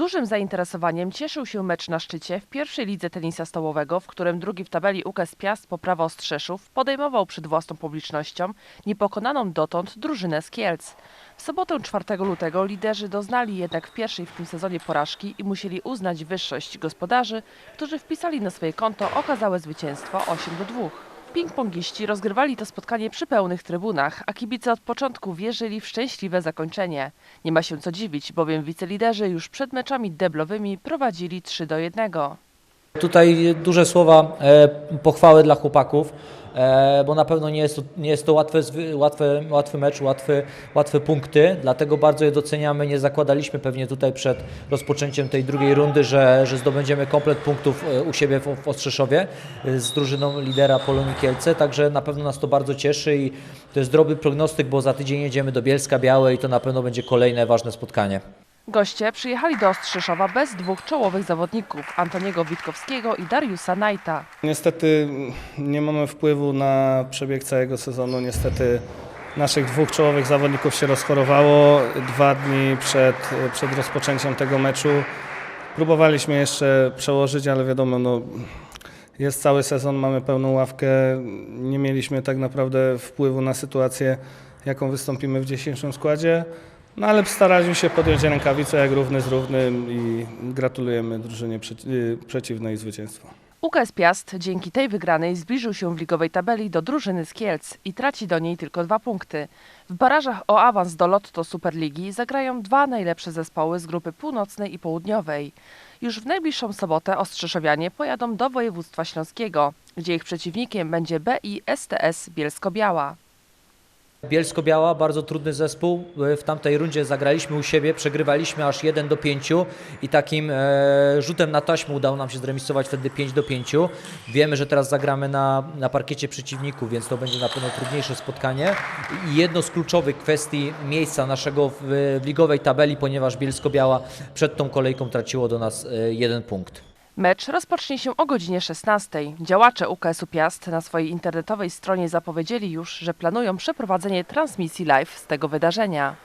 Dużym zainteresowaniem cieszył się mecz na szczycie w pierwszej lidze tenisa stołowego, w którym drugi w tabeli UKS Piast Poprawa Ostrzeszów podejmował przed własną publicznością niepokonaną dotąd drużynę z Kielc. W sobotę 4 lutego liderzy doznali jednak w pierwszej w tym sezonie porażki i musieli uznać wyższość gospodarzy, którzy wpisali na swoje konto okazałe zwycięstwo 8 do 2. Ping-pongiści rozgrywali to spotkanie przy pełnych trybunach, a kibice od początku wierzyli w szczęśliwe zakończenie. Nie ma się co dziwić, bowiem wiceliderzy już przed meczami deblowymi prowadzili 3 do 1. Tutaj duże słowa e, pochwały dla chłopaków, e, bo na pewno nie jest to, nie jest to łatwe, zwy- łatwe, łatwy mecz, łatwy, łatwe punkty, dlatego bardzo je doceniamy. Nie zakładaliśmy pewnie tutaj przed rozpoczęciem tej drugiej rundy, że, że zdobędziemy komplet punktów e, u siebie w, w Ostrzeszowie z drużyną lidera Polonii Kielce, także na pewno nas to bardzo cieszy i to jest zdrowy prognostyk, bo za tydzień jedziemy do Bielska Białej i to na pewno będzie kolejne ważne spotkanie. Goście przyjechali do Ostrzeszowa bez dwóch czołowych zawodników, Antoniego Witkowskiego i Dariusa Najta. Niestety nie mamy wpływu na przebieg całego sezonu. Niestety naszych dwóch czołowych zawodników się rozchorowało dwa dni przed, przed rozpoczęciem tego meczu. Próbowaliśmy jeszcze przełożyć, ale wiadomo, no, jest cały sezon, mamy pełną ławkę. Nie mieliśmy tak naprawdę wpływu na sytuację, jaką wystąpimy w dzisiejszym składzie. No ale staraliśmy się podjąć rękawice jak równy z równym i gratulujemy drużynie przeci- y, przeciwnej zwycięstwa. UKS Piast dzięki tej wygranej zbliżył się w ligowej tabeli do drużyny z Kielc i traci do niej tylko dwa punkty. W barażach o awans do Lotto Superligi zagrają dwa najlepsze zespoły z grupy północnej i południowej. Już w najbliższą sobotę Ostrzeszowianie pojadą do województwa śląskiego, gdzie ich przeciwnikiem będzie BI STS Bielsko-Biała. Bielsko-Biała, bardzo trudny zespół. W tamtej rundzie zagraliśmy u siebie, przegrywaliśmy aż 1 do 5 i takim e, rzutem na taśmę udało nam się zremisować wtedy 5 do 5. Wiemy, że teraz zagramy na, na parkiecie przeciwników, więc to będzie na pewno trudniejsze spotkanie. I jedno z kluczowych kwestii miejsca naszego w, w ligowej tabeli, ponieważ Bielsko-Biała przed tą kolejką traciło do nas e, jeden punkt. Mecz rozpocznie się o godzinie 16. Działacze UKS-u Piast na swojej internetowej stronie zapowiedzieli już, że planują przeprowadzenie transmisji live z tego wydarzenia.